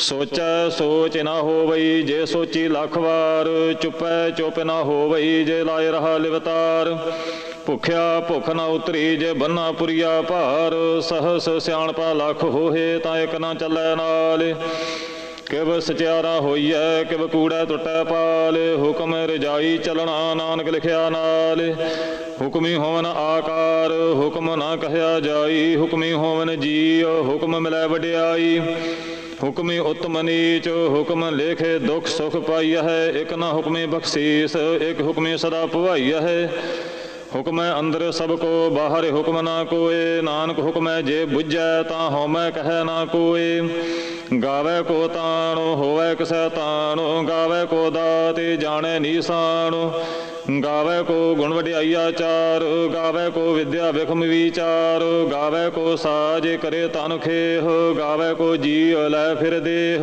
ਸੋਚੈ ਸੋਚ ਨਾ ਹੋਵਈ, ਜੇ ਸੋਚੀ ਲੱਖ ਵਾਰ, ਚੁੱਪੈ ਚੁੱਪ ਨਾ ਹੋਵਈ, ਜੇ ਲਾਇ ਰਹਾ ਲਿਵਤਾਰ। ਭੁਖਿਆ ਭੁਖ ਨਾ ਉਤਰੀ, ਜੇ ਬੰਨਾ ਪੁਰੀਆ ਭਾਰ, ਸਹਸ ਸਿਆਣਪਾ ਲੱਖ ਹੋਏ ਤਾਂ ਇਕ ਨਾ ਚੱਲੈ ਨਾਲ। ਕਿਵ ਸਚਿਆਰਾ ਹੋਈਐ, ਕਿਵ ਕੂੜੈ ਟੁੱਟੈ ਪਾਲ, ਹੁਕਮ ਰਜਾਈ ਚਲਣਾ ਨਾਨਕ ਲਿਖਿਆ ਨਾਲ। ਹੁਕਮੀ ਹੋਵਨ ਆਕਾਰ, ਹੁਕਮ ਨਾ ਕਹਿਆ ਜਾਈ, ਹੁਕਮੀ ਹੋਵਨ ਜੀ ਹੁਕਮ ਮਿਲੈ ਵਡਿਆਈ। ਹੁਕਮੀ ਉਤਮ ਨੀਚ ਹੁਕਮ ਲੇਖੇ ਦੁਖ ਸੁਖ ਪਾਈਆ ਹੈ, ਇਕ ਨਾ ਹੁਕਮੇ ਬਖਸ਼ੀਸ, ਇਕ ਹੁਕਮੇ ਸਦਾ ਭਵਾਈਆ ਹੈ। ਹੁਕਮੈ ਅੰਦਰ ਸਭ ਕੋ, ਬਾਹਰ ਹੁਕਮ ਨਾ ਕੋਏ, ਨਾਨਕ ਹੁਕਮੈ ਜੇ ਬੁੱਝੈ ਤਾਂ ਹਉਮੈ ਕਹੈ ਨਾ ਕੋਏ। ਗਾਵੇ ਕੋ ਤਾਣੋ, ਹੋਵੇ ਕਿਸੈ ਤਾਣੋ, ਗਾਵੇ ਕੋ ਦਾਤੇ, ਜਾਣੈ ਨੀਸਾਨ ਗਾਵੇ ਕੋ ਗੁਣ ਵਡਿਆਈਆ ਚਾਰ, ਗਾਵੇ ਕੋ ਵਿਦਿਆ ਵਿਖਮ ਵਿਚਾਰ, ਗਾਵੇ ਕੋ ਸਾਜ ਕਰੇ ਤਨ ਖੇਹ, ਗਾਵੇ ਕੋ ਜੀ ਲੈ ਫਿਰ ਦੇਹ।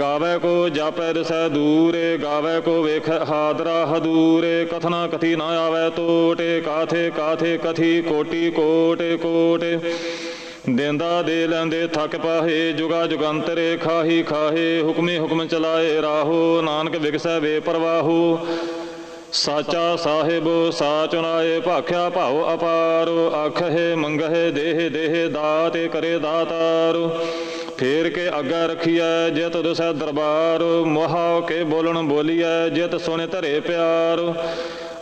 ਗਾਵੇ ਕੋ ਜਾਪੈ ਦਸੈ ਦੂਰੇ, ਗਾਵੇ ਕੋ ਵੇਖ ਹਾਦਰਾ ਹਦੂਰੇ, ਕਥਨਾ ਕਥੀ ਨਾ ਆਵੇ ਟੋਟੇ ਕਾਥੇ ਕਾਥੇ ਕਥੀ ਕੋਟੀ ਕੋਟੇ ਕੋਟੇ। ਦੇਂਦਾ ਦੇ ਲੈਂਦੇ ਥੱਕ ਪਾਹੇ, ਜੁਗਾ ਜੁਗੰਤਰੇ ਖਾਹੀ ਖਾਹੇ, ਹੁਕਮੇ ਹੁਕਮ ਚਲਾਏ ਰਾਹੋ, ਨਾਨਕ ਵਿਗਸੈ ਵੇ ਪਰਵਾਹੋ। ਸਾਚਾ ਸਾਹਿਬ, ਸਾਚ ਨਾਏ, ਭਾਖਿਆ ਭਾਉ ਅਪਾਰ। ਆਖੇ ਮੰਗਹਿ, ਦੇਹ ਦੇਹ, ਦਾਤੇ ਕਰੇ ਦਾਤਾਰ। ਫੇਰ ਕੇ ਅੱਗਾ ਰਖੀਐ ਜਿਤ ਦਸੈ ਦਰਬਾਰ। ਮੋਹਾ ਕੇ ਬੋਲਣ ਬੋਲੀਐ ਜਿਤ ਸੁਣੇ ਧਰੇ ਪਿਆਰ।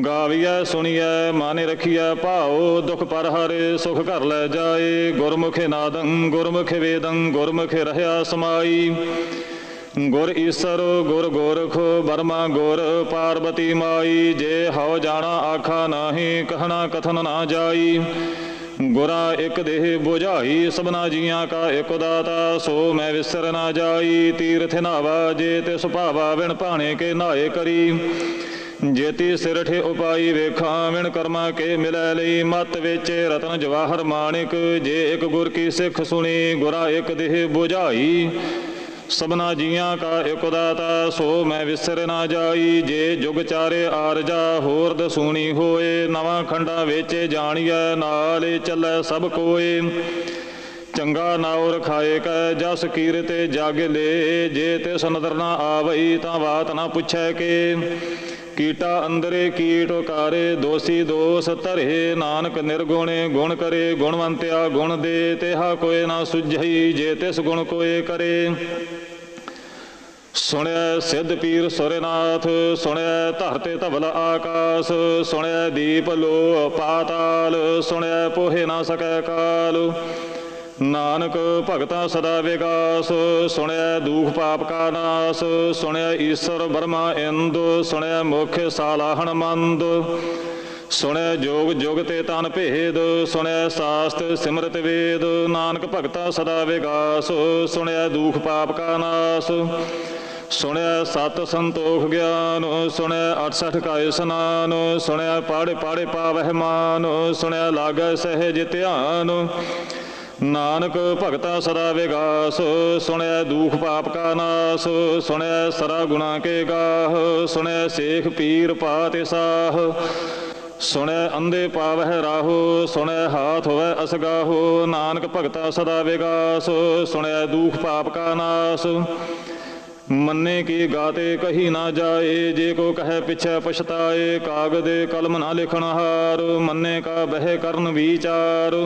ਗਾਵੀਐ, ਸੁਣੀਐ, ਮਾਨੇ ਰਖੀਐ, ਭਾਉ ਦੁਖ ਪਰ ਹਰੇ, ਸੁਖ ਘਰ ਲੈ ਜਾਏ। ਗੁਰਮੁਖੇ ਨਾਦੰ, ਗੁਰਮੁਖੇ ਵੇਦੰ, ਗੁਰਮੁਖੇ ਰਹਿਆ ਸਮਾਈ। ਗੁਰ ਈਸਰ, ਗੁਰ ਗੋਰਖ, ਬਰਮਾ ਗੁਰ, ਪਾਰਬਤੀ ਮਾਈ। ਜੇ ਹਉ ਜਾਣਾ, ਆਖਾ ਨਾਹੀ, ਕਹਣਾ, ਕਥਨ ਨਾ ਜਾਈ। ਗੁਰਾ ਇੱਕ ਦੇਹ 부ਝਾਈ ਸਭਨਾ ਜੀਆਂ ਕਾ ਇਕ ਦਾਤਾ। ਸੋ ਮੈਂ ਵਿਸਰ ਨਾ ਜਾਈ, ਤੀਰਥ ਨਾਵਾ, ਜੇ ਤੇ ਸੁਭਾਵਾ ਵਿਣ ਭਾਣੇ ਕੇ ਨਾਏ ਕਰੀ। ਜੇਤੀ ਸਿਰਠੇ ਉਪਾਈ ਵੇਖਾਂ, ਵਿਣ ਕਰਮਾ ਕੇ ਮਿਲੈ ਲਈ ਮਤ ਵਿੱਚ। ਰਤਨ ਜਵਾਹਰ ਮਾਣਿਕ, ਜੇ ਇੱਕ ਗੁਰ ਕੀ ਸਿੱਖ ਸੁਣੀ, ਗੁਰਾ ਇੱਕ ਦੇਹ 부ਝਾਈ ਸਭਨਾ ਜੀਆਂ ਕਾ ਇਕ ਦਾਤਾ, ਸੋ ਮੈਂ ਵਿਸਰ ਨਾ ਜਾਈ। ਜੇ ਜੁਗ ਚਾਰੇ ਆਰਜਾ, ਹੋਰ ਦਸੂਣੀ ਹੋਏ। ਨਵਾਂ ਖੰਡਾ ਵਿੱਚ ਜਾਣੀਐ, ਨਾਲ ਚੱਲੈ ਸਭ ਕੋਏ। ਚੰਗਾ ਨਾਉ ਰਖਾਏ ਕੈ, ਜਸ ਕੀਰਤੇ ਜਗ ਲੇ। ਜੇ ਤੇ ਨਦਰ ਨਾ ਆਵਈ, ਤਾਂ ਬਾਤ ਨਾ ਪੁੱਛੈ ਕੇ। ਕੀਟਾ ਅੰਦਰੇ ਕੀਟ ਕਾਰੇ ਦੋਸੀ ਦੋਸ ਧਰੇ, ਨਾਨਕ ਨਿਰਗੁਣੇ, ਗੁਣ ਕਰੇ, ਗੁਣਵੰਤਿਆ ਗੁਣ ਦੇ, ਤੇਹਾ ਕੋਏ ਨਾ ਸੁਝਈ, ਜੇ ਤਿਸ ਗੁਣ ਕੋਏ ਕਰੇ। ਸੁਣਿਆ ਸਿੱਧ ਪੀਰ ਸੁਰਨਾਥ ਸੁਣਿਆ ਧਰਤੇ ਧਵਲ ਆਕਾਸ ਸੁਣਿਆ ਦੀਪ ਲੋ ਪਾਤਾਲ ਸੁਣਿਆ ਪੋਹੇ ਨਾ ਸਕੈ ਕਾਲ। ਨਾਨਕ ਭਗਤਾ ਸਦਾ ਵਿਗਾਸ ਸੁਣਿਆ ਦੁਖ ਪਾਪ ਕਾ ਨਾਸ ਸੁਣਿਆ ਈਸ਼ਰ ਬਰਮਾ ਇੰਦ ਸੁਣਿਆ ਮੁਖ ਸਾਲਾਹਣ ਮੰਦ ਸੁਣਿਆ ਜੋਗ ਜੁਗ ਤੇ ਤਨ ਭੇਦ ਸੁਣਿਆ ਸਾਸਤ ਸਿਮਰਤ ਵੇਦ, ਨਾਨਕ ਭਗਤਾ ਸਦਾ ਵਿਗਾਸ ਸੁਣਿਆ ਦੁਖ ਪਾਪ ਕਾ ਨਾਸ ਸੁਣਿਆ ਸਤ ਸੰਤੋਖ ਗਿਆਨ ਸੁਣਿਆ 68 ਕਾ ਇਸਨਾਨ ਸੁਣਿਆ ਪਾੜੇ ਪਾੜੇ ਪਾਵਹਿ ਮਾਨ ਸੁਣਿਆ ਲਾਗੈ ਸਹਿਜ ਧਿਆਨ ਨਾਨਕ ਭਗਤਾ ਸਦਾ ਵਿਗਾਸ ਸੁਣੈ ਦੁਖ ਪਾਪ ਕਾ ਨਾਸ ਸੁਣੈ ਸਰਾ ਗੁਣਾ ਕੇ ਗਾਹ ਸੁਣੈ ਸੇਖ ਪੀਰ ਪਾਤਿ ਸਾਹ ਸੁਣੈ ਅੰਦੇ ਪਾਵਹਿ ਰਾਹੋ ਸੁਣੈ ਹਾਥ ਹੋਵੇ ਅਸਗਾਹੋ, ਨਾਨਕ ਭਗਤਾ ਸਦਾ ਵਿਗਾਸ ਸੁਣੈ ਦੁਖ ਪਾਪ ਕਾ ਨਾਸ। ਮੰਨੇ ਕੀ ਗਾਤੇ ਕਹੀ ਨਾ ਜਾਏ, ਜੇ ਕੋ ਕਹੈ ਪਿਛੈ ਪਛਤਾਏ, ਕਾਗਦੇ ਕਲਮ ਨਾ ਲਿਖਣ ਹਾਰ, ਮੰਨੇ ਕਾ ਬਹਿ ਕਰਨ ਵਿਚਾਰ।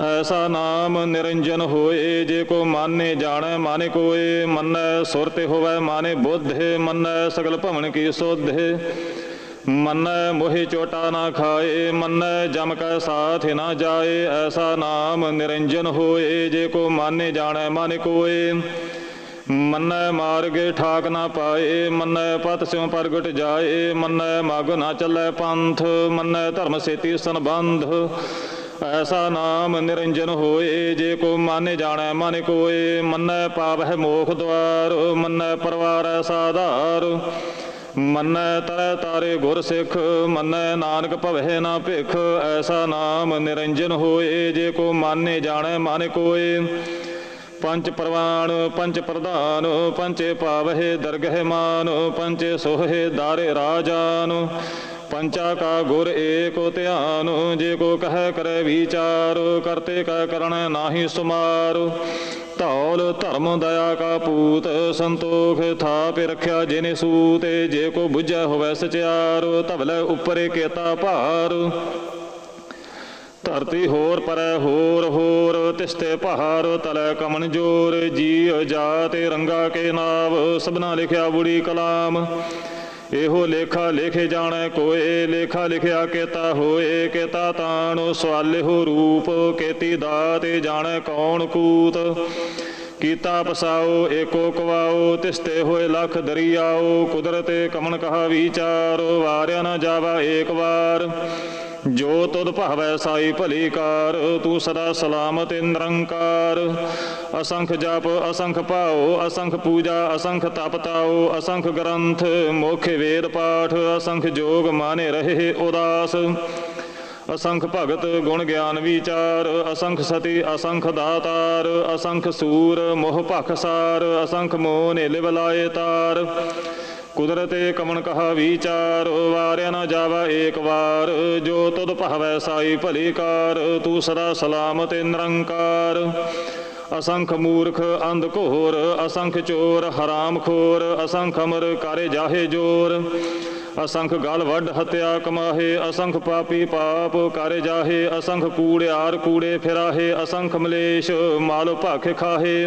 ਐਸਾ ਨਾਮ ਨਿਰੰਜਨ ਹੋਏ, ਜੇ ਕੋ ਮਾਨੇ ਜਾਣੈ, ਮਾਨੇ ਕੋਏ, ਮੰਨੈ ਸੁਰਤੇ ਹੋਵੇ, ਮਾਨੇ ਬੁੱਧੇ, ਮੰਨੈ ਸਗਲ ਭਵਨ ਕੀ ਸੋਧੇ। ਮੰਨੈ ਮੋਹਿ ਚੋਟਾ ਨਾ ਖਾਏ, ਮੰਨੈ ਜਮ ਕੈ ਸਾਥ ਨਾ ਜਾਏ। ਐਸਾ ਨਾਮ ਨਿਰੰਜਨ ਹੋਏ, ਜੇ ਕੋ ਮਾਨੇ ਜਾਣੈ, ਮਾਨੇ ਕੋਏ। ਮੰਨੈ ਮਾਰਗੇ ਠਾਕ ਨਾ ਪਾਏ, ਮੰਨੈ ਪਤ ਸਿਉ ਪ੍ਰਗਟ ਜਾਏ। ਮੰਨੈ ਮਗ ਨਾ ਚੱਲੈ ਪੰਥ, ਮੰਨੈ ਧਰਮ ਸੇਤੀ ਸੰਬੰਧ। ਐਸਾ ਨਾਮ ਨਿਰੰਜਨ ਹੋਏ, ਜੇ ਕੋ ਮਾਨੇ ਜਾਣੈ ਮਨ ਕੋਏ, ਮੰਨੈ ਪਾਵਹਿ ਮੋਖ ਦਵਾਰ, ਮੰਨੈ ਪਰਵਾਰ ਸਾਧਾਰ। ਮੰਨੈ ਤਰੈ ਤਾਰੇ ਗੁਰ ਸਿੱਖ, ਮੰਨੈ ਨਾਨਕ ਭਵਹਿ ਨਾ ਭਿਖ, ਐਸਾ ਨਾਮ ਨਿਰੰਜਨ ਹੋਏ, ਜੇ ਕੋ ਮਾਨੇ ਜਾਣੈ ਮਨ ਕੋਏ। ਪੰਜ ਪ੍ਰਵਾਨ, ਪੰਜ ਪ੍ਰਧਾਨ ਪੰਚੇ ਪਾਵਹਿ ਦਰਗਹਿ ਮਾਨ ਪੰਚੇ ਸੋਹੇ ਦਾਰੇ ਰਾਜਾਨ। ਪੰਚਾ ਕਾ ਗੁਰ ਏਕੋ ਧਿਆਨ, ਜੇ ਕੋ ਕਹੈ ਕਰੈ ਵਿਚਾਰ, ਕਰਤੇ ਕਾ ਕਰਣ ਨਾਹੀ ਸੁਮਾਰ। ਧੌਲ ਧਰਮ ਦਇਆ ਕਾ ਪੂਤ, ਸੰਤੋਖ ਥਾਪਿ ਰਖਿਆ ਜਿਨੇ ਸੂਤੇ, ਜੇ ਕੋ ਬੁਝੈ ਹੋਵੈ ਸਚਿਆਰ, ਧਵਲੇ ਉਪਰੇ ਕੇਤਾ ਭਾਰ। ਧਰਤੀ ਹੋਰ ਪਰੈ ਹੋਰ ਹੋਰ, ਤਿਸਤੇ ਪਹਾੜ ਤਲੈ ਕਮਨ ਜੋਰ ਜੀ ਜਾਤੇ ਰੰਗਾ ਕੇ ਨਾਵ, ਸਭਨਾ ਲਿਖਿਆ ਬੁੜੀ ਕਲਾਮ। ਇਹੋ ਲੇਖਾ ਲਿਖੇ ਜਾਣੈ ਕੋਏ, ਲੇਖਾ ਲਿਖਿਆ ਕੇਤਾ ਹੋਏ, ਕੇਤਾ ਤਾਣ ਸਵਾਲਿਹੋ ਰੂਪ, ਕੇਤੀ ਦਾਤੇ ਜਾਣੈ ਕੌਣ ਕੂਤ। ਕੀਤਾ ਪਸਾਓ, ਏਕੋ ਕਵਾਓ, ਤਿਸਤੇ ਹੋਏ ਲਖ ਦਰਿਆਓ, ਕੁਦਰਤੇ ਕਮਨ ਕਹਾ ਵਿਚਾਰ, ਵਾਰਿਆ ਨਾ ਜਾਵਾ ਏਕ ਵਾਰ। ਜੋ ਤੁਧ ਭਾਵੈ ਸਾਈ ਭਲੀ ਕਾਰ, ਤੂੰ ਸਦਾ ਸਲਾਮਤ ਨਿਰੰਕਾਰ। ਅਸੰਖ ਜਪ, ਅਸੰਖ ਭਾਉ, ਅਸੰਖ ਪੂਜਾ, ਅਸੰਖ ਤਪ ਤਾਉ, ਅਸੰਖ ਗ੍ਰੰਥ, ਮੋਖ ਵੇਦ ਪਾਠ, ਅਸੰਖ ਜੋਗ ਮਾਨੇ ਰਹੇ ਉਦਾਸ। ਅਸੰਖ ਭਗਤ ਗੁਣ ਗਿਆਨ ਵਿਚਾਰ, ਅਸੰਖ ਸਤੀ, ਅਸੰਖ ਦਾਤਾਰ, ਅਸੰਖ ਸੂਰ, ਮੋਹ ਭਖਸਾਰ ਅਸੰਖ ਮੋਹ ਨੇ ਲਿਵ ਲਾਏ ਤਾਰ। ਕੁਦਰਤੇ ਕਮਨ ਕਹਾ ਵਿਚਾਰ, ਵਾਰਿਆ ਨਾ ਜਾਵਾ ਏਕ ਵਾਰ। ਜੋ ਤੁਧ ਭਾਵੈ ਸਾਈ ਭਲੀ ਕਾਰ, ਤੂੰ ਸਦਾ ਸਲਾਮਤ ਨਿਰੰਕਾਰ। ਅਸੰਖ ਮੂਰਖ ਅੰਧ ਘੋਰ, ਅਸੰਖ ਚੋਰ ਹਰਾਮ ਖੋਰ, ਅਸੰਖ ਅਮਰ ਕਰੇ ਜਾਹੇ ਜੋਰ। ਅਸੰਖ ਗਲ ਵੱਡ ਹਤਿਆ ਕਮਾਹੇ, ਅਸੰਖ ਪਾਪੀ ਪਾਪ ਕਰੇ ਜਾਹੇ। ਅਸੰਖ ਕੂੜਿਆਰ ਕੂੜੇ ਫਿਰਾਹੇ, ਅਸੰਖ ਮਲੇਸ਼ ਮਾਲ ਭਾਖੇ ਖਾਹੇ।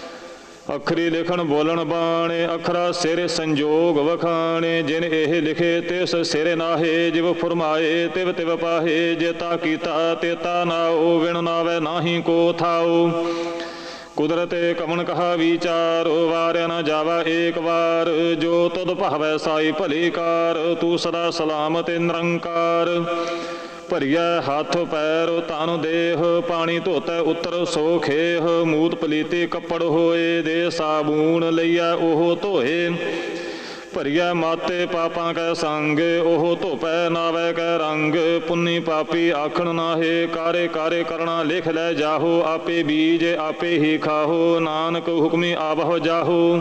ਅਖਰੀ ਲਿਖਣ ਬੋਲਣ ਬਾਣੇ, ਅਖਰਾ ਸਿਰ ਸੰਜੋਗ ਵਖਾਣੇ, ਜਿਨ ਇਹ ਲਿਖੇ ਤਿਸ ਸਿਰ ਨਾਹੇ, ਜਿਵ ਫਰਮਾਏ, ਤਿਵ ਤਿਵ ਪਾਹੇ ਜੇਤਾ ਕੀਤਾ ਤੇ ਤਾ ਨਾਉ ਵਿਣ ਨਾਵੇ ਨਾਹੀ ਕੋ ਥਾਉ। ਕੁਦਰਤੇ ਕਮਨ ਕਹਾ ਵਿਚਾਰ, ਵਾਰਿਆ ਨਾ ਜਾਵਾ ਏਕ ਵਾਰ, ਜੋ ਤਦ ਭਾਵੈ ਸਾਈ ਭਲੀ ਕਾਰ, ਤੂੰ ਸਦਾ ਸਲਾਮਤ ਨਿਰੰਕਾਰ। ਭਰੀਐ ਹੱਥ ਪੈਰ ਤਨ ਦੇਹ, ਪਾਣੀ ਧੋਤੈ ਉਤਰ ਸੋ ਖੇਹ, ਮੂਤ ਪਲੀਤੀ ਕੱਪੜ ਹੋਏ ਦੇ ਸਾਬੂਨ ਲਈਐ ਉਹ ਧੋਏ। ਭਰੀਐ ਮਾਤੇ ਪਾਪਾਂ ਕੈ ਸੰਗ, ਉਹ ਧੋਪੈ ਨਾਵੇ ਕੈ ਰੰਗ। ਪੁੰਨੀ ਪਾਪੀ ਆਖਣ ਨਾਹੇ, ਕਾਰੇ ਕਾਰੇ ਕਰਣਾ ਲਿਖ ਲੈ ਜਾਹੋ, ਆਪੇ ਬੀਜ ਆਪੇ ਹੀ ਖਾਹੋ, ਨਾਨਕ ਹੁਕਮੀ ਆਵਹੁ ਜਾਹੋ।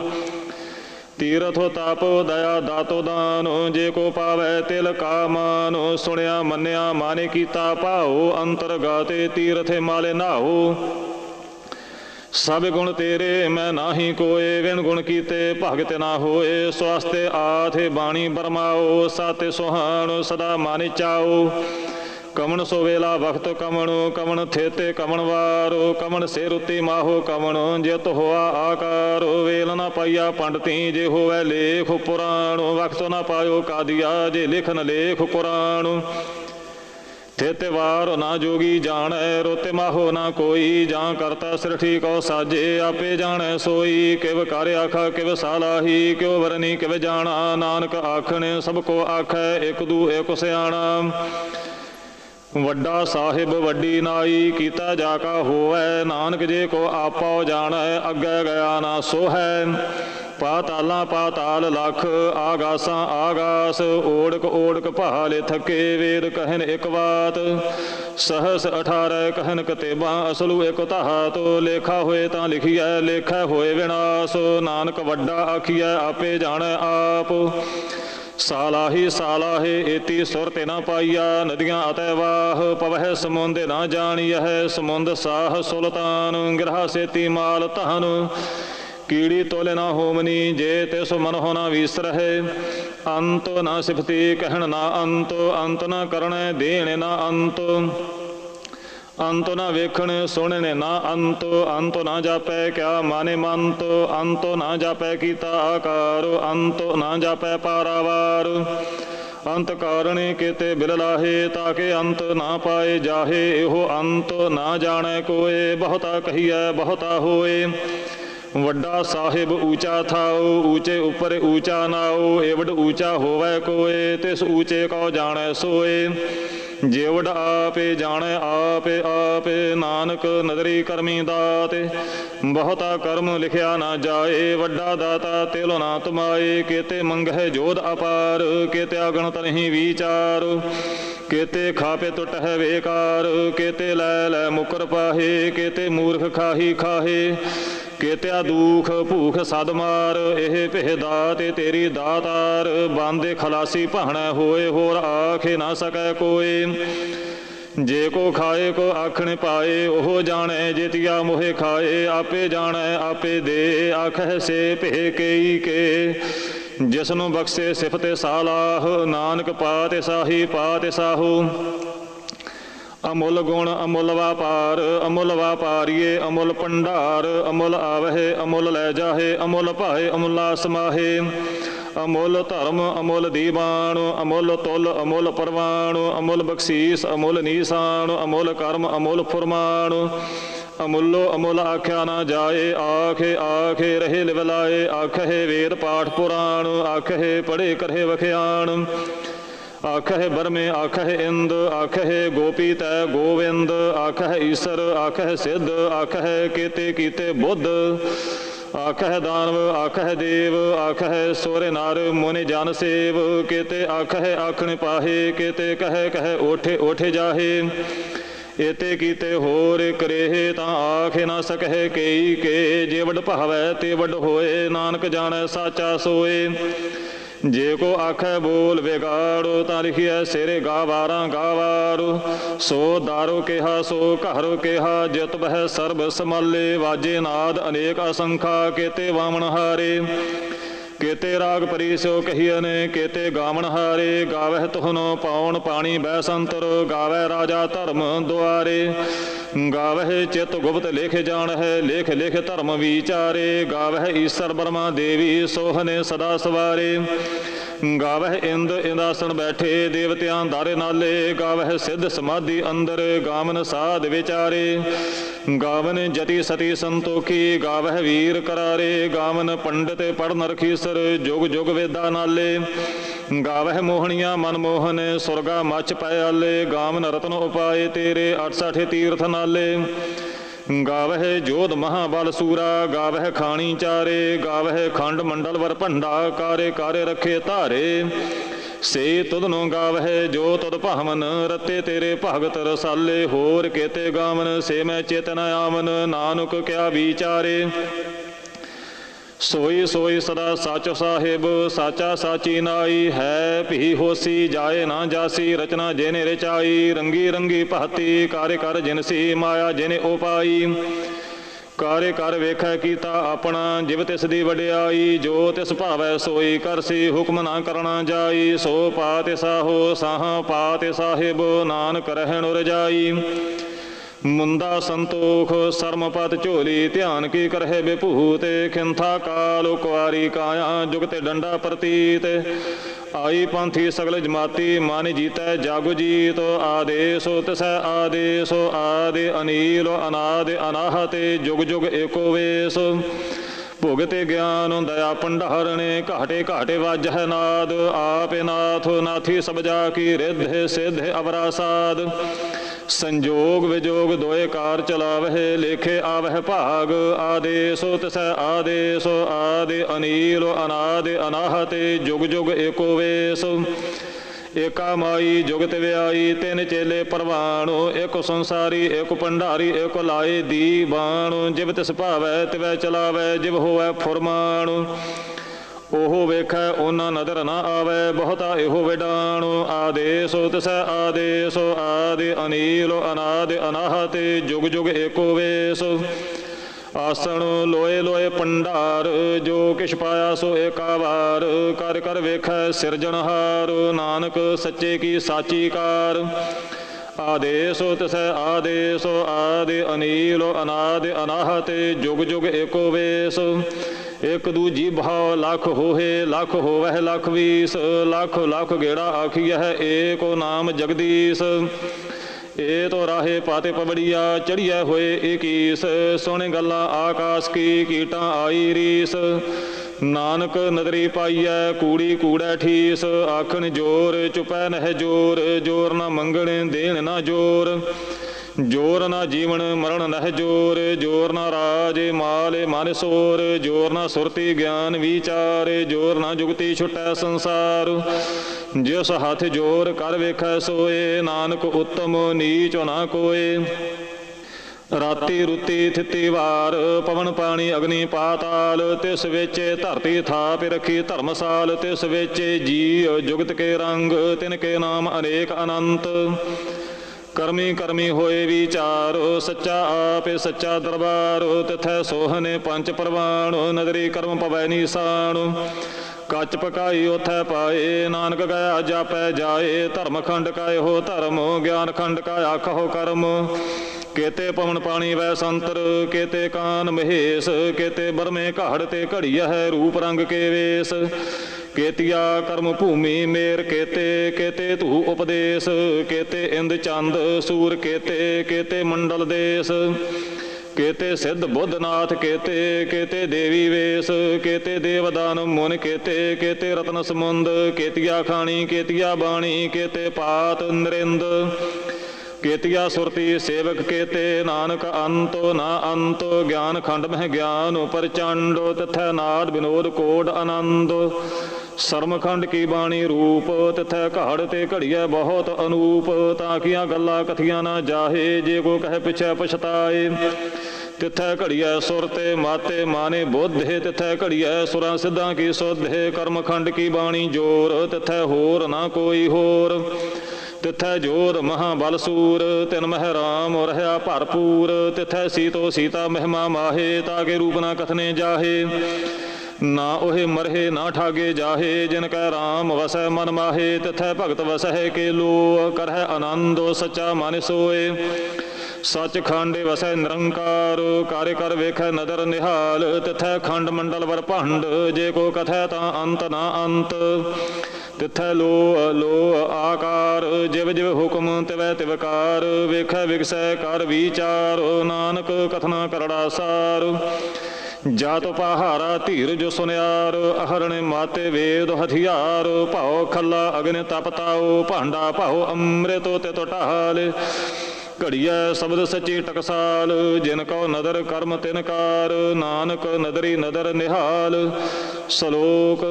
ਤੀਰਥੋ ਤਪ ਦਇਆ ਦਾਤੋ ਦਾਨ, ਜੇ ਕੋ ਪਾਵੈ ਤਿਲ ਕਾ ਮਾਨ ਸੁਣਿਆ ਮੰਨਿਆ ਮਾਨੇ ਕੀਤਾ ਭਾਉ, ਅੰਤਰਗਾਤੇ ਤੀਰਥੇ ਮਾਲੇ ਨਾਹੋ ਸਭ ਗੁਣ ਤੇਰੇ, ਮੈਂ ਨਾਹੀ ਕੋਏ, ਵਿਣ ਗੁਣ ਕੀਤੇ ਭਗਤ ਨਾ ਹੋਏ। ਸਵਾਸਤੇ ਆਥੇ ਬਾਣੀ ਬਰਮਾਓ ਸਾਤੇ ਸੁਹਾਣ ਸਦਾ ਮਾਨਿ ਚਾਓ ਕਮਣ ਸੋ ਵੇਲਾ ਵਖਤ ਕਮਣ ਕਮਣ ਥੇਤੇ ਕਮਣ ਵਾਰੋ, ਕਮਣ ਸੇ ਰੁਤੀ ਮਾਹੋ ਕਮਣ ਜਿਤ ਹੋਆ ਆਕਾਰ ਵੇਲ ਨਾ ਪਾਇਆ ਪੰਡਤੀ, ਜੇ ਹੋਵੇ ਲੇਖ ਪੁਰਾਣ, ਵਖਤ ਨਾ ਪਾਇਓ ਕਾਦੀਆ, ਜੇ ਲਿਖਨ ਲੇਖ ਕੁਰਾਨ ਥੇਤੇ ਵਾਰ ਨਾ ਜੋਗੀ ਜਾਣੈ, ਰੋਤੇ ਮਾਹੋ ਨਾ ਕੋਈ, ਜਾਂ ਕਰਤਾ ਸਿਰ ਠੀਕੋ ਸਾਜੇ, ਆਪੇ ਜਾਣੈ ਸੋਈ, ਕਿਵ ਕਰ ਆਖਾ, ਕਿਵ ਸਾਲਾਹੀ, ਕਿਉ ਵਰਨੀ, ਕਿਵ ਜਾਣਾ, ਨਾਨਕ ਆਖਣੇ, ਸਭ ਕੋ ਆਖੈ, ਇਕ ਦੂ ਏਕ ਸਿਆਣਾ। ਵੱਡਾ ਸਾਹਿਬ ਵੱਡੀ ਨਾਈ ਕੀਤਾ ਜਾ ਕਾ ਹੋਵੈ, ਨਾਨਕ ਜੇ ਕੋ ਆਪੋ ਜਾਣੈ, ਅੱਗੇ ਗਿਆ ਨਾ ਸੋਹੈ। ਪਾਤਾਲਾਂ ਪਾਤਾਲ ਲਖ, ਆਗਾਸਾਂ ਆਗਾਸ, ਓੜਕ ਓੜਕ ਭਾਲੇ ਥਕੇ ਵੇਦ ਕਹਿਨ ਇਕ ਬਾਤ। ਸਹਸ 18 ਕਹਿਨ ਕਤੇਬਾਂ, ਅਸਲੂ ਇਕ ਧਾਤ। ਲੇਖਾ ਹੋਏ ਤਾਂ ਲਿਖੀਐ, ਲੇਖਾ ਹੋਏ ਵਿਨਾਸ਼। ਨਾਨਕ ਵੱਡਾ ਆਖੀਐ, ਆਪੇ ਜਾਣੈ ਆਪ। ਸਾਲਾਹੀ ਸਾਲਾਹੇ ਏਤੀ ਸੁਰ ਤੇ ਨਾ ਪਾਈਆ, ਨਦੀਆਂ ਅਤੈ ਵਾਹ, ਪਵਹਿ ਸਮੁੰਦ ਨਾ ਜਾਣੀਐ, ਸਮੁੰਦ ਸਾਹ ਸੁਲਤਾਨ, ਗ੍ਰਹ ਸੇਤੀ ਮਾਲ ਤਹਨ ਕੀੜੀ ਤੋਲੇ ਨਾ ਹੋਮਨੀ, ਜੇ ਤਿਸ ਮਨ ਹੋਣਾ ਵਿਸਰਹਿ ਅੰਤ ਨਾ ਸਿਫਤੀ, ਕਹਿਣ ਨਾ ਅੰਤ ਅੰਤ ਨਾ ਕਰਣੈ ਦੇਣ ਨਾ ਅੰਤ। ਅੰਤ ਨਾ ਵੇਖਣ ਸੁਣਨ ਨਾ ਅੰਤ ਅੰਤ ਨਾ ਜਾਪੈ ਕਿਆ ਮਾਨੇ ਮੰਤ, ਅੰਤ ਨਾ ਜਾਪੈ ਕੀਤਾ ਆਕਾਰ, ਅੰਤ ਨਾ ਜਾਪੈ ਪਾਰਾਵਾਰ। ਅੰਤ ਕਾਰਣੇ ਕੀਤੇ ਬਿਲ ਲਾਹੇ, ਤਾਂ ਕਿ ਅੰਤ ਨਾ ਪਾਏ ਜਾਹੇ, ਇਹੋ ਅੰਤ ਨਾ ਜਾਣੈ ਕੋਏ, ਬਹੁਤਾ ਕਹੀਐ, ਬਹੁਤਾ ਹੋਏ। ਵੱਡਾ ਸਾਹਿਬ ਊਚਾ ਥਾਉ, ਊਚੇ ਉੱਪਰ ਊਚਾ ਨਾਉ, ਏਵਡ ਊਚਾ ਹੋਵੈ ਕੋਏ, ਤਿਸ ਊਚੇ ਕਉ ਜਾਣੈ ਸੋਏ। ਜੇਵਡ ਆਪੇ ਜਾਣੈ ਆਪੇ ਆਪੇ ਨਾਨਕ ਨਦਰੀ ਕਰਮੀ ਦਾਤੇ। ਬਹੁਤਾ ਕਰਮ ਲਿਖਿਆ ਨਾ ਜਾਏ, ਵੱਡਾ ਦਾਤਾ ਤਿਲ ਨਾ ਤਮਾਏ। ਕੀਤੇ ਮੰਗਹਿ ਜੋਧ ਅਪਾਰ, ਕੀਤੇ ਅਗਣਤ ਨਹੀਂ ਵਿਚਾਰ। ਕੀਤੇ ਖਾਪੇ ਟੁੱਟ ਹੈ ਵੇਕਾਰ, ਕੀਤੇ ਲੈ ਲੈ ਮੁਕਰ ਪਾਹੇ, ਕੀਤੇ ਮੂਰਖ ਖਾਹੀ ਖਾਹੇ। ਕੇਤਿਆ ਦੁਖ ਭੂਖ ਸਦ ਮਾਰ, ਇਹ ਭੇ ਦਾਤੇ ਤੇਰੀ ਦਾਤਾਰ। ਬੰਦੇ ਖਲਾਸੀ ਭਾਣਾ ਹੋਏ, ਹੋਰ ਆਖੇ ਨਾ ਸਕੈ ਕੋਏ ਜੇ ਕੋ ਖਾਏ, ਕੋ ਆਖਣ ਪਾਏ, ਉਹ ਜਾਣੈ ਜਿਤਿਆ ਮੋਹਿ ਖਾਏ। ਆਪੇ ਜਾਣੈ, ਆਪੇ ਦੇ ਆਖੈ ਸੇ ਭੇ ਕੇਈ ਕੇ। ਜਿਸ ਨੂੰ ਬਖਸ਼ੇ ਸਿਫਤੇ ਸਾਲਾਹ, ਨਾਨਕ ਪਾਤੇ ਸਾਹੀ ਪਾਤੇ ਸਾਹੂ। ਅਮੁੱਲ ਗੁਣ, ਅਮੁੱਲ ਵਾਪਾਰ, ਅਮੁੱਲ ਵਾਪਾਰੀਏ, ਅਮੁੱਲ ਭੰਡਾਰ, ਅਮੁੱਲ ਆਵਹਿ, ਅਮੁੱਲ ਲੈ ਜਾਹੇ, ਅਮੁੱਲ ਭਾਏ ਅਮੁੱਲਾ ਸਮਾਹੇ ਅਮੁੱਲ ਧਰਮ, ਅਮੁੱਲ ਦੀਵਾਨ, ਅਮੁੱਲ ਤੁਲ, ਅਮੁੱਲ ਪਰਵਾਨ, ਅਮੁੱਲ ਬਖਸ਼ੀਸ, ਅਮੁੱਲ ਨੀਸਾਨ, ਅਮੁੱਲ ਕਰਮ, ਅਮੁੱਲ ਫੁਰਮਾਨ। ਅਮੁੱਲੋ ਅਮੁੱਲ ਆਖਿਆ ਨਾ ਜਾਏ, ਆਖੇ ਆਖੇ ਰਹੇ ਲਿਵਲਾਏ, ਆਖੇ ਵੇਦ ਪਾਠ ਪੁਰਾਣ, ਆਖੇ ਪੜੇ ਕਰਹਿ ਵਖਿਆਣ। ਆਖਹਿ ਬਰਮੇ, ਆਖਹਿ ਇੰਦ, ਆਖਹਿ ਗੋਪੀ ਤੈ ਗੋਵਿੰਦ, ਆਖਹਿ ਈਸਰ, ਆਖਹਿ ਸਿੱਧ, ਆਖਹਿ ਕੀਤੇ ਕੀਤੇ ਬੁੱਧ। ਆਖਹਿ ਦਾਨਵ, ਆਖਹਿ ਦੇਵ, ਆਖਹਿ ਸੋਰੇ ਨਾਰ, ਮੁਨੇ ਜਨ ਸੇਵ। ਕੀਤੇ ਆਖਹਿ ਆਖਣ ਪਾਹੇ, ਕੀਤੇ ਕਹਿ ਕਹਿ ਓਠੇ ਓਠੇ ਜਾਹੇ। ਏਤੇ ਕੀਤੇ ਹੋਰ ਕਰੇਹ ਤਾਂ ਆਖੇ ਨਾ ਸਕਹਿ ਕੇਈ ਕੇ। ਜੇ ਵਡ ਭਾਵੈ ਤੇ ਵਡ ਹੋਏ, ਨਾਨਕ ਜਾਣੈ ਸਾਚਾ ਸੋਏ। ਜੇ ਕੋ ਆਖੈ ਬੋਲ ਵਿਗਾੜੋ, ਤਾਂ ਲਿਖਿਆ ਸਿਰੇ ਗਾਵਾਰਾਂ ਗਾਵਾਰੂ ਸੋ ਦਾਰੋ ਕਿਹਾ, ਸੋ ਘਰ ਕਿਹਾ, ਜਿਤ ਬਹਿ ਸਰਬ ਸਮਾਲੇ ਵਾਜੇ ਨਾਦ ਅਨੇਕ ਅਸੰਖਾ, ਕੀਤੇ ਵਾਮਣ ਹਾਰੇ। ਕੀਤੇ ਰਾਗ ਪਰੀਸੋ ਕਹੀਏ ਨੇ, ਕੀਤੇ ਗਾਵਣ ਹਾਰੇ, ਗਾਵਹਿ ਤੁਹਨੋ ਪਾਉਣ ਪਾਣੀ ਬੈ ਸੰਤਰ ਗਾਵੈ ਰਾਜਾ ਧਰਮ ਦੁਆਰੇ। ਗਾਵਹਿ ਚਿਤ ਗੁਪਤ ਲਿਖ ਜਾਣ ਹੈ ਲੇਖ ਲਿਖ ਧਰਮ ਵਿਚਾਰੇ। ਗਾਵਹਿ ਈਸਰ ਬਰਮਾ ਦੇਵੀ ਸੋਹਨੇ ਸਦਾ ਸਵਾਰੇ। ਗਾਵਹਿ ਇੰਦ ਇੰਦਾਸਣ ਬੈਠੇ, ਦੇਵਤਿਆਂ ਦਾਰੇ ਨਾਲੇ, ਗਾਵਹਿ ਸਿੱਧ ਸਮਾਧੀ ਅੰਦਰ, ਗਾਵਨ ਸਾਧ ਵਿਚਾਰੇ। ਗਾਵਨ ਜਤੀ ਸਤੀ ਸੰਤੋਖੀ, ਗਾਵਹਿ ਵੀਰ ਕਰਾਰੇ। ਗਾਵਨ ਪੰਡਤ ਪੜਨ ਰਖੀਸਰ, ਜੁਗ ਜੁਗ ਵੇਦਾ ਨਾਲੇ। ਗਾਵਹਿ ਮੋਹਣੀਆਂ ਮਨ ਮੋਹਨ, ਸੁਰਗਾ ਮਚ ਪਿਆਲੇ ਗਾਵਨ ਰਤਨ ਉਪਾਏ ਤੇਰੇ 68 ਤੀਰਥ ਨਾਲੇ। ਗਾਵਹਿ ਜੋਧ ਮਹਾਬਲ ਸੂਰਾ, ਗਾਵਹਿ ਖਾਣੀ ਚਾਰੇ, ਗਾਵਹਿ ਖੰਡ ਮੰਡਲ ਵਰ ਭੰਡਾ, ਕਾਰੇ ਕਾਰੇ ਰਖੇ ਧਾਰੇ। ਸੇ ਤੁਧਨੋ ਗਾਵਹਿ ਜੋ ਤੁਧ ਭਾਵਨ, ਰਤੇ ਤੇਰੇ ਭਗਤ ਰਸਾਲੇ, ਹੋਰ ਕੇਤੇ ਗਾਵਨ, ਸੇ ਮੈਂ ਚੇਤਨ ਆਵਨ, ਨਾਨਕ ਕਿਆ ਵਿਚਾਰੇ। ਸੋਈ ਸੋਈ ਸਦਾ ਸੱਚ ਸਾਹਿਬ, ਸਾਚਾ ਸਾਚੀ ਨਾਈ, ਹੈ ਭੀ ਹੋਸੀ, ਜਾਏ ਨਾ ਜਾਸੀ, ਰਚਨਾ ਜਿਨੇ ਰਚਾਈ, ਰੰਗੀ ਰੰਗੀ ਭਤੀ, ਕਾਰੇ ਕਰ ਜਿਨਸੀ ਮਾਇਆ ਜਿਨੇ ਉਪਾਈ ਕਾਰੇ ਕਰ ਵੇਖੈ ਕੀਤਾ ਆਪਣਾ, ਜਿਵ ਤਿਸ ਦੀ ਵਡਿਆਈ, ਜੋ ਤਿਸ ਭਾਵੈ ਸੋਈ ਕਰਸੀ ਹੁਕਮ ਨਾ ਕਰਨਾ ਜਾਈ। ਸੋ ਪਾਤਿ ਸਾਹੋ ਸਾਹ ਪਾਤਿ ਸਾਹਿਬ ਨਾਨਕ ਰਹਿਣ ਰਜਾਈ ਮੁੰਦਾ ਸੰਤੋਖ ਸਰਮਪਤ ਝੋਲੀ, ਧਿਆਨ ਕੀ ਕਰਹਿ ਤੇ ਖਿੰਥਾ ਕਾਲ ਕੁਆਰੀ ਕਾਇਆ ਜੁਗਤ ਡੰਡਾ ਪ੍ਰਤੀਤ। ਆਈ ਪੰਥੀ ਸਗਲ ਜਮਾਤੀ, ਮਨ ਜੀਤੈ ਜਗ ਜੀਤ। ਆਦੇਸੋ ਤਿਸੈ ਆਦੇਸੋ, ਆਦਿ ਅਨੀਲ, ਅਨਾਦ ਅਨਾਹਤੇ, ਜੁਗ ਜੁਗ ਏਕੋ ਵੇਸ। ਭੁਗਤੇ ਗਿਆਨ ਦਇਆ ਭੰਡਾਰਣੇ ਘਾਟੇ ਘਾਟੇ ਵਾਜਹਿ ਨਾਦ। ਆਪੇ ਨਾਥ, ਨਾਥੀ ਸਭ ਜਾ ਕੀ ਰਿਧ, ਸਿਧ ਅਵਰਾ ਸਾਧ ਸੰਜੋਗ ਵਿਜੋਗ ਦੋਏ ਕਾਰ ਚਲਾਵਹਿ, ਲੇਖੇ ਆਵਹਿ ਭਾਗ। ਆਦੇਸੋ ਤਸੈ ਆਦੇਸੋ ਆਦਿ ਅਨੀਲ ਅਨਾਦ ਅਨਾਹਤੇ, ਜੁਗ ਜੁਗ ਏਕੋ ਵੇਸ। ਏਕਾ ਮਾਈ ਜੁਗਤ ਵਿਆਈ, ਤਿੰਨ ਚੇਲੇ ਪਰਵਾਣੋ। ਇਕ ਸੰਸਾਰੀ, ਇੱਕ ਭੰਡਾਰੀ, ਇਕ ਲਾਏ ਦੀ ਬਾਣ ਜਿਵ ਤਿਸ ਭਾਵੈ, ਤਿਵੈ ਚਲਾਵੈ, ਜਿਵ ਹੋਵੈ ਫੁਰਮਾਨ ਉਹ ਵੇਖੈ ਉਹਨਾਂ ਨਦਰ ਨਾ ਆਵੇ, ਬਹੁਤਾ ਇਹੋ ਵਿਡਾਣ। ਆਦੇਸੋ ਤਸੈ ਆਦੇਸੋ, ਆਦਿ ਅਨੀਲ, ਅਨਾਦ ਅਨਾਹਤੇ, ਜੁਗ ਜੁਗ ਏਕੋ ਵੇਸ। ਆਸਣ ਲੋਏ ਲੋਏ ਪੰਡਾਰ, ਜੋ ਕਿਛ ਪਾਇਆ ਸੋ ਏਕਾਵਾਰ ਕਰ ਕਰ ਵੇਖੈ ਸਿਰਜਣਹਾਰ ਨਾਨਕ ਸੱਚੇ ਕੀ ਸਾਚੀ ਕਾਰ। ਆਦੇਸੋ ਤਿਸੈ ਆਦੇਸੋ, ਆਦਿ ਅਨੀਲੋ, ਅਨਾਦ ਅਨਾਹਤ, ਜੁਗ ਜੁਗ ਏਕੋ ਵੇਸ। ਇਕ ਦੂਜੀ ਭਾਵ ਲਖ ਹੋਏ ਲਖ ਹੋਵਹਿ ਲਖ ਵੀਸ, ਲਖ ਲਖ ਗੇੜਾ ਆਖੀਐ, ਏਕੋ ਨਾਮ ਜਗਦੀਸ਼। ਏ ਤੋ ਰਾਹੇ ਪਾਤੇ ਪਵੜੀਆ, ਚੜੀਐ ਹੋਏ ਏਕੀਸ। ਸੋਹਣੇ ਗੱਲਾਂ ਆਕਾਸ ਕੀ, ਕੀਟਾਂ ਆਈ ਰੀਸ। ਨਾਨਕ ਨਦਰੀ ਪਾਈਐ, ਕੂੜੀ ਕੂੜੈ ਠੀਸ। ਆਖਣ ਜੋਰ, ਚੁਪੈ ਨਹਿ ਜੋਰ ਜੋਰ ਨਾ ਮੰਗਣ, ਦੇਣ ਨਾ ਜੋਰ। ਜੋਰ ਨਾ ਜੀਵਨ ਮਰਨ ਨਹਿ ਜੋਰ ਜੋਰ ਨਾ ਰਾਜ ਮਾਲ ਮਨ ਸੋਰ, ਜੋਰ ਨਾ ਸੁਰਤੀ ਗਿਆਨ ਵਿਚਾਰ, ਜੋਰ ਨਾ ਜੁਗਤੀ ਛੁਟੈ ਸੰਸਾਰ। ਜਿਸ ਹੱਥ ਜੋਰ ਕਰ ਵੇਖੈ ਸੋਏ, ਨਾਨਕ ਉਤਮ ਨੀਚ ਨਾ ਕੋਏ। ਰਾਤੀ ਰੁੱਤੀ ਥਿੱਤੀ ਵਾਰ, ਪਵਨ ਪਾਣੀ ਅਗਨੀ ਪਾਤਾਲ, ਤਿਸ ਵਿੱਚ ਧਰਤੀ ਥਾਪ ਰਖੀ ਧਰਮਸਾਲ, ਤਿਸ ਵਿੱਚ ਜੀ ਜੁਗਤ ਕੇ ਰੰਗ, ਤਿਨ ਕੇ ਨਾਮ ਅਨੇਕ ਅਨੰਤ। ਕਰਮੀ ਕਰਮੀ ਹੋਏ ਵਿਚਾਰ, ਸੱਚਾ ਆਪੇ ਸੱਚਾ ਦਰਬਾਰੋ, ਤਿਥੈ ਸੋਹਨੇ ਪੰਜ ਪ੍ਰਵਾਣ ਨਦਰੀ ਕਰਮ ਪਵੈ ਨੀਸਾਨ ਕੱਚ ਪਕਾਈ ਉਥੈ ਪਾਏ, ਨਾਨਕ ਗਿਆ ਜਾਪੈ ਜਾਏ, ਧਰਮ ਖੰਡ ਕਾਇ ਹੋ ਧਰਮ, ਗਿਆਨ ਖੰਡ ਕਾ ਆਖੋ ਕਰਮ। ਕੇਤੇ ਪਵਨ ਪਾਣੀ ਵੈ ਸੰਤਰ, ਕੇਤੇ ਕਾਨ ਮਹੇਸ਼, ਕੇਤੇ ਬਰਮੇ ਘਾੜ ਤੇ ਘੜੀਆ ਹੈ ਰੂਪ ਰੰਗ ਕੇ ਵੇਸ। ਕੇਤਿਆ ਕਰਮ ਭੂਮੀ ਮੇਰ ਕੇਤੇ ਕੇਤੇ ਧੂ ਉਪਦੇਸ਼, ਕੇਤੇ ਇੰਦ ਚੰਦ, ਸੂਰ ਕੇਤੇ ਕੇਤੇ ਮੰਡਲ ਦੇਸ। ਕੇਤੇ ਸਿੱਧ ਬੁੱਧਨਾਥ ਕੇਤੇ ਕੇਤੇ ਦੇਵੀ ਵੇਸ, ਕੇਤੇ ਦੇਵਦਾਨ ਮੁਨ ਕੇਤੇ ਕੇਤੇ ਰਤਨ ਸਮੁੰਦ, ਕੇਤਿਆ ਖਾਣੀ, ਕੇਤੀਆ ਬਾਣੀ, ਕੇਤੇ ਪਾਤ ਨਰਿੰਦ। ਕੇਤਿਆ ਸੁਰਤੀ ਸੇਵਕ ਕੇਤੇ, ਨਾਨਕ ਅੰਤੋ, ਨਾ ਅੰਤੋ, ਗਿਆਨ ਖੰਡ ਮਹਿ ਗਿਆਨ ਪ੍ਰਚੰਡ ਤਥੈ ਨਾਦ ਬਿਨੋਦ ਕੋਡ ਆਨੰਦ। ਸਰਮਖੰਡ ਕੀ ਬਾਣੀ ਰੂਪ, ਤਿਥੈ ਘੜ ਤੇ ਘੜੀਐ ਬਹੁਤ ਅਨੂਪ, ਤਾਂ ਕੀਆਂ ਗੱਲਾਂ ਕਥੀਆਂ ਨਾ ਜਾਹੇ, ਜੇ ਕੋ ਕਹੇ ਪਿਛੈ ਪਛਤਾਏ। ਤਿਥੈ ਘੜੀਐ ਸੁਰ ਤੇ ਮਾਤੇ ਮਾਨੇ ਬੋਧੇ, ਤਿਥੈ ਘੜੀਐ ਸੁਰਾਂ ਸਿੱਧਾਂ ਕੀ ਸੋਧੇ, ਕਰਮਖੰਡ ਕੀ ਬਾਣੀ ਜੋਰ, ਤਿਥੈ ਹੋਰ ਨਾ ਕੋਈ ਹੋਰ। ਤਿਥੈ ਜੋਰ ਮਹਾਬਲ ਸੂਰ ਤਿਨ ਮਹਿ ਰਾਮ ਰਹਿਆ ਭਰਪੂਰ, ਤਿਥੈ ਸੀਤੋ ਸੀਤਾ ਮਹਿਮਾ ਮਾਹੇ ਤਾਕੇ ਰੂਪ ਨਾ ਕਥਨੇ ਜਾਹੇ। ਨਾ ਉਹੇ ਮਰਹੇ, ਨਾ ਠਾਗੇ ਜਾਹੇ, ਜਿਨ ਕੈ ਰਾਮ ਵਸੈ ਮਨ ਮਾਹੇ, ਤਿਥੈ ਭਗਤ ਵਸੈ ਕੇ ਲੋ ਕਰਹਿ ਆਨੰਦੋ ਸੱਚਾ ਮਨ ਸੋਏ। ਸੱਚ ਖੰਡ ਵਸੈ ਨਿਰੰਕਾਰ, ਕਾਰੇ ਕਰ ਵੇਖੈ ਨਦਰ ਨਿਹਾਲ, ਤਿਥੈ ਖੰਡ ਮੰਡਲ ਵਰ ਭੰਡ, ਜੇ ਕੋ ਕਥੈ ਤਾਂ ਅੰਤ ਨਾ ਅੰਤ। ਤਿਥੈ ਲੋ ਲੋ ਆਕਾਰ, ਜਿਵ ਜਿਵ ਹੁਕਮ ਤਿਵੈ ਤਿਵਕਾਰ ਵੇਖੈ ਵਿਗਸੈ ਕਰ ਵਿਚਾਰ, ਨਾਨਕ ਕਥਨਾ ਕਰੜਾ ਸਾਰ। ਜਾਤ ਪਹਾਰਾ ਧੀਰ ਸੁਨਿਆਰ, ਅਹਰਣ ਮਾਤੇ ਵੇਦ ਹਥਿਆਰ, ਭਾਉ ਖੱਲਾ ਅਗਨ ਤਪਤਾਓ ਭਾਂਡਾ ਭਾਉ ਅੰਮ੍ਰਿਤੋ ਤੇ ਟਹਾਲ ਘੜੀਐ ਸ਼ਬਦ ਸੱਚੀ ਟਕਸਾਲ, ਜਿਨ ਕੋ ਨਦਰ ਕਰਮ ਤਿਨਕਾਰ ਨਾਨਕ ਨਦਰੀ ਨਦਰ ਨਿਹਾਲ। ਸ਼ਲੋਕ,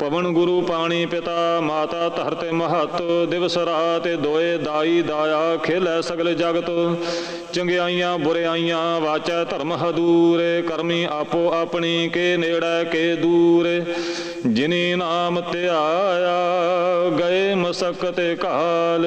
ਪਵਨ ਗੁਰੂ ਪਾਣੀ ਪਿਤਾ, ਮਾਤਾ ਧਰਤੇ ਮਹਤ, ਦਿਵਸ ਰਾਤ ਦੋਏ ਦਾਈ ਦਾਇਆ ਖੇਲੇ ਸਗਲ ਜਗਤ। ਚੰਗਿਆਈਆਂ ਬੁਰਿਆਈਆਂ ਵਾਚੈ ਧਰਮ ਹਦੂਰੇ, ਕਰਮੀ ਆਪੋ ਆਪਣੀ ਕੇ ਨੇੜੇ ਕੇ ਦੂਰ। ਜਿਨੀ ਨਾਮ ਧਿਆਇਆ ਗਏ ਮਸਕਤ ਕਾਲ।